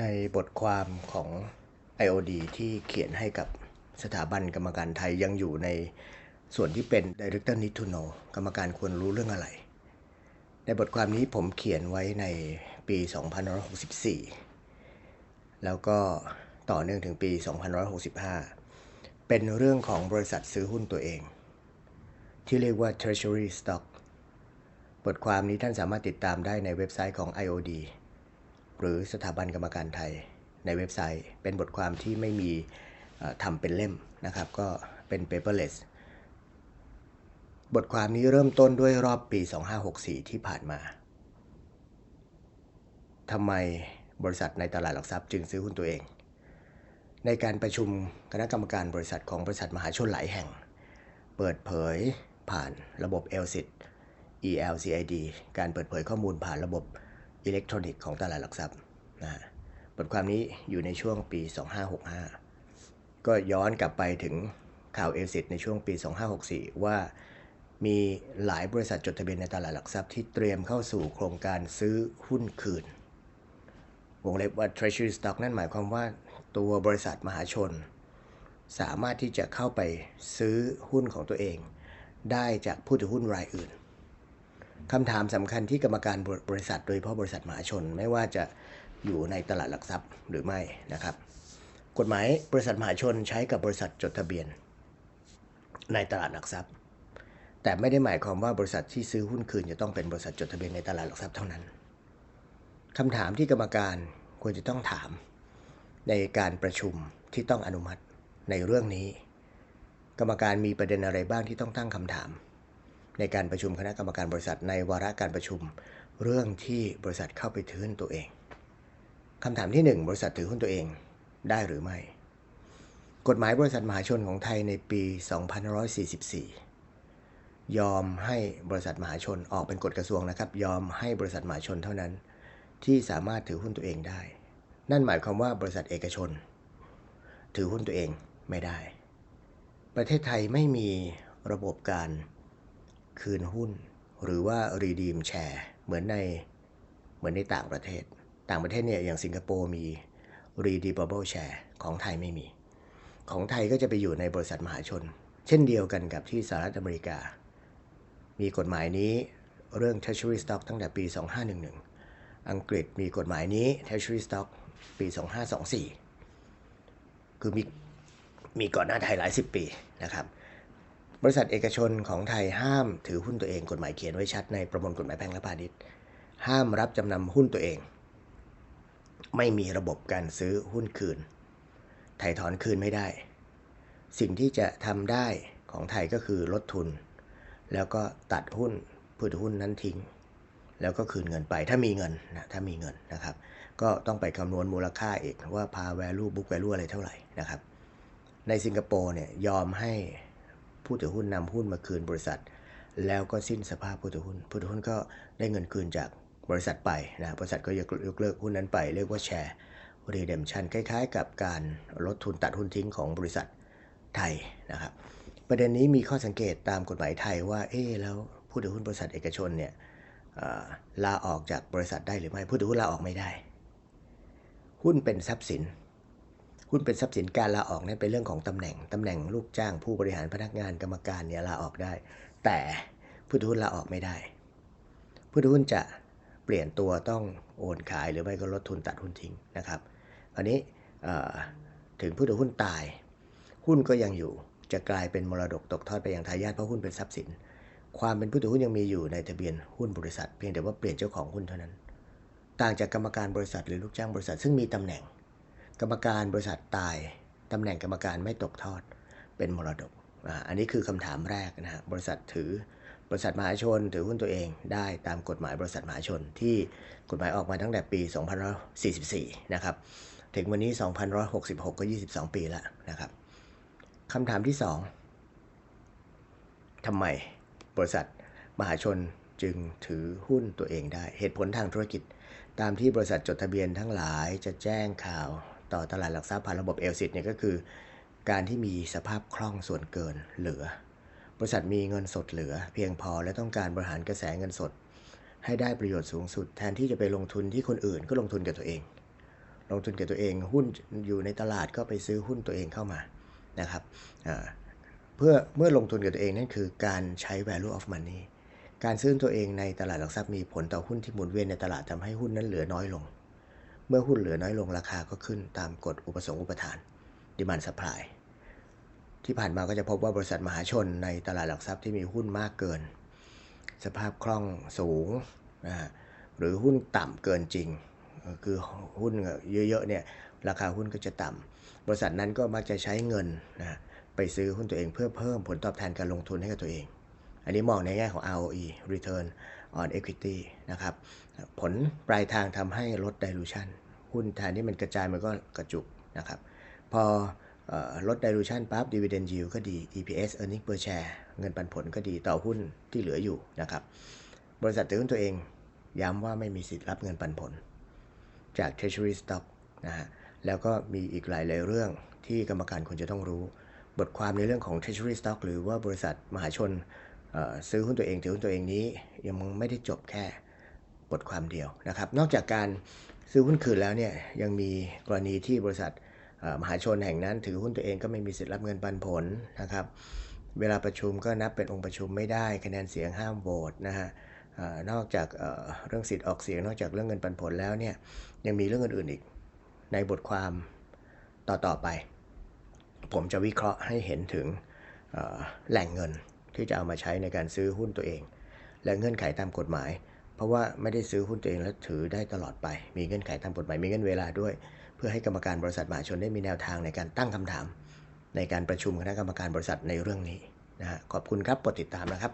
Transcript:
ในบทความของ IOD ที่เขียนให้กับสถาบันกรรมการไทยยังอยู่ในส่วนที่เป็น Director Need to Know กรรมการควรรู้เรื่องอะไร ในบทความนี้ผมเขียนไว้ในปี2564 แล้วก็ต่อเนื่องถึงปี2565 เป็นเรื่องของบริษัทซื้อหุ้นตัวเอง ที่เรียกว่า Treasury Stock บทความนี้ท่านสามารถติดตามได้ในเว็บไซต์ของ IOD หรือสถาบันกรรมการไทยในเว็บไซต์ เป็นบทความที่ไม่มีทำเป็นเล่มนะครับ ก็เป็น paperless บทความนี้เริ่มต้นด้วยรอบปี 2564 ที่ผ่านมาทำไมบริษัทในตลาดหลักทรัพย์จึงซื้อหุ้นตัวเอง ในการประชุมคณะกรรมการบริษัทของบริษัทมหาชนหลายแห่ง เปิดเผยผ่านระบบ LCID ELCID การเปิดเผยข้อมูลผ่านระบบ อิเล็กทรอนิกส์ของตลาดหลักทรัพย์นะบทความนี้อยู่ในช่วงปี 2565 ก็ย้อนกลับไปถึงข่าวเอซิในช่วงปี 2564 ว่ามีหลายบริษัทจดทะเบียนในตลาดหลักทรัพย์ที่เตรียมเข้าสู่โครงการซื้อหุ้นคืน วงเล็บว่า Treasury Stock นั่นหมายความว่าตัวบริษัทมหาชน สามารถที่จะเข้าไปซื้อหุ้นของตัวเอง ได้จากผู้ถือหุ้นรายอื่น คำถามสำคัญที่กรรมการบริษัท โดยเฉพาะบริษัทมหาชน ไม่ว่าจะอยู่ในตลาดหลักทรัพย์หรือไม่นะครับ กฎหมายบริษัทมหาชนใช้กับบริษัทจดทะเบียน ในตลาดหลักทรัพย์ แต่ไม่ได้หมายความว่าบริษัทที่ซื้อหุ้นคืนจะต้องเป็นบริษัทจดทะเบียนในตลาดหลักทรัพย์เท่านั้นคำถามที่กรรมการควรจะต้องถาม ในการประชุมที่ต้องอนุมัติในเรื่องนี้ กรรมการมีประเด็นอะไรบ้างที่ต้องตั้งคำถาม ในการประชุมคณะกรรมการบริษัทในวาระการประชุม เรื่องที่บริษัทเข้าไปถือหุ้นตัวเองคำถามที่ 1 บริษัทถือหุ้นตัวเองได้หรือไม่ กฎหมายบริษัทมหาชนของไทยในปี 2544 ยอมให้บริษัทมหาชนออกเป็นกฎกระทรวงนะครับ ยอมให้บริษัทมหาชนเท่านั้น ที่สามารถถือหุ้นตัวเองได้ นั่นหมายความว่าบริษัทเอกชน ถือหุ้นตัวเองไม่ได้ ประเทศไทยไม่มีระบบการ คืนหุ้น หรือว่า redeem share เหมือนในเหมือนในต่างประเทศ ต่างประเทศเนี่ยอย่างสิงคโปร์มี redeemable share ของไทยไม่มี ของไทยก็จะไปอยู่ในบริษัทมหาชน เช่นเดียวกันกับที่สหรัฐอเมริกา มีกฎหมายนี้เรื่อง treasury stock ตั้งแต่ปี 2511 อังกฤษมีกฎหมายนี้ treasury stock ปี 2524 คือมีมีก่อนหน้าไทยหลายสิบปีนะครับ บริษัทเอกชนของไทยห้ามถือหุ้นตัวเองกฎหมายเขียนไว้ชัดในประมวลกฎหมายแพ่งและพาณิชย์ ห้ามรับจำนำหุ้นตัวเอง ไม่มีระบบการซื้อหุ้นคืนถ่ายถอนคืนไม่ได้ สิ่งที่จะทำได้ของไทยก็คือลดทุน แล้วก็ตัดหุ้นผู้ถือหุ้นนั้นทิ้ง แล้วก็คืนเงินไปถ้ามีเงินนะถ้ามีเงินนะครับ ก็ต้องไปคำนวณมูลค่าเอีกว่าพา value book value อะไรเท่าไหร่นะครับ ในสิงคโปร์เนี่ยยอมให้ ผู้ถือหุ้นนำหุ้นมาคืนบริษัท แล้วก็สิ้นสภาพผู้ถือหุ้น ผู้ถือหุ้นก็ได้เงินคืนจากบริษัทไปนะบริษัทก็ยกเลิกหุ้นนั้นไป เรียกว่าแชร์รีเดมชันคล้ายๆ กับการลดทุนตัดหุ้นทิ้งของบริษัทไทยนะครับประเด็นนี้มีข้อสังเกตตามกฎหมายไทยว่าเอ๊แล้วผู้ถือหุ้นบริษัทเอกชนเนี่ยลาออกจากบริษัทได้หรือไม่ผู้ถือหุ้นลาออกไม่ได้ หุ้นเป็นทรัพย์สิน หุ้นเป็นทรัพย์สินการลาออกนั้นเป็นเรื่องของตำแหน่งตำแหน่งลูกจ้างผู้บริหารพนักงานกรรมการเนี่ยลาออกได้ แต่ผู้ถือหุ้นลาออกไม่ได้ ผู้ถือหุ้นจะเปลี่ยนตัวต้องโอนขายหรือไม่ก็ลดทุนตัดหุ้นทิ้งนะครับอันนี้ถึงผู้ถือหุ้นตาย หุ้นก็ยังอยู่จะกลายเป็นมรดกตกทอดไปยังทายาทเพราะหุ้นเป็นทรัพย์สิน ความเป็นผู้ถือหุ้นยังมีอยู่ในทะเบียนหุ้นบริษัท เพียงแต่ว่าเปลี่ยนเจ้าของหุ้นเท่านั้น ต่างจากกรรมการบริษัทหรือลูกจ้างบริษัทซึ่งมีตำแหน่ง กรรมการบริษัทตายตำแหน่งกรรมการไม่ตกทอดเป็นมรดกอันนี้คือคำถามแรกนะฮะบริษัทถือบริษัทมหาชนถือหุ้นตัวเองได้ตามกฎหมายบริษัทมหาชนที่กฎหมายออกมาตั้งแต่ปี 2544 นะครับ ถึงวันนี้2566 ก็ 22 ปีแล้วนะครับคำถามที่ 2ทำไมบริษัทมหาชนจึงถือหุ้นตัวเองได้ เหตุผลทางธุรกิจ ตามที่บริษัทจดทะเบียนทั้งหลายจะแจ้งข่าว ต่อตลาดหลักทรัพย์ผ่านระบบเอลซิตเนี่ยก็คือ การที่มีสภาพคล่องส่วนเกินเหลือ บริษัทมีเงินสดเหลือ เพียงพอและต้องการบริหารกระแสเงินสด ให้ได้ประโยชน์สูงสุด แทนที่จะไปลงทุนที่คนอื่นก็ลงทุนกับตัวเอง ลงทุนกับตัวเองหุ้นอยู่ในตลาดก็ไปซื้อหุ้นตัวเองเข้ามานะครับเพื่อเมื่อลงทุนกับตัวเองนั่นคือการใช้ value of money การซื้อตัวเองในตลาดหลักทรัพย์มีผลต่อหุ้นที่หมุนเวียนในตลาดทำให้หุ้นนั้นเหลือน้อยลง มื่อหุ้นเหลือน้อยลงราคาก็ขึ้นตามกฎอุปสงค์อุปทาน demand supply ที่ผ่านมาก็จะพบว่าบริษัทมหาชนในตลาดหลักทรัพย์ที่มีหุ้นมากเกิน สภาพคล่องสูงนะฮะหรือหุ้นต่ำเกินจริง คือหุ้นเยอะๆเนี่ยราคาหุ้นก็จะต่ำบริษัทนั้นก็มักจะใช้เงินนะไปซื้อหุ้นตัวเองเพื่อเพิ่มผลตอบแทนการลงทุนให้กับตัวเอง อันนี้มองในแง่ของ ROE Return on Equity นะครับ ผลปลายทางทำให้ลด dilution หุ้นแทนที่มันกระจายมันก็กระจุกนะครับพอออลด dilution ปั๊บ dividend yield ก็ดี EPS earning per share เงินปันผลก็ดีต่อหุ้นที่เหลืออยู่นะครับ บริษัทถือหุ้นตัวเองย้ำว่าไม่มีสิทธิ์รับเงินปันผล จาก Treasury Stock นะฮะ แล้วก็มีอีกหลายหลายเรื่องที่กรรมการควรจะต้องรู้ บทความในเรื่องของ Treasury Stock หรือว่าบริษัทมหาชนซื้อหุ้นตัวเองถือหุ้นตัวเองนี้ยังไม่ได้จบแค่บทความเดียวนะครับ นอกจากการ ซื้อหุ้นคืนแล้วเนี่ยยังมีกรณีที่บริษัทมหาชนแห่งนั้น ถือหุ้นตัวเองก็ไม่มีสิทธิ์รับเงินปันผลนะครับ เวลาประชุมก็นับเป็นองค์ประชุมไม่ได้คะแนนเสียงห้ามโหวตนะฮะนอกจากเรื่องสิทธิ์ออกเสียง นอกจากเรื่องเงินปันผลแล้วเนี่ยยังมีเรื่องอื่นๆอีกในบทความต่อๆไป ผมจะวิเคราะห์ให้เห็นถึงแหล่งเงินที่จะเอามาใช้ในการซื้อหุ้นตัวเอง และเงื่อนไขตามกฎหมาย ราะว่าไม่ได้ซื้อหุ้นตัวเองแล้วถือได้ตลอดไป มีเงื่อนไขตามกฎหมายมีเงื่อนเวลาด้วย เพื่อให้กรรมการบริษัทมหาชนได้มีแนวทางในการตั้งคำถาม ในการประชุมคณะกรรมการบริษัทในเรื่องนี้นะฮะขอบคุณครับโปรดติดตามนะครับ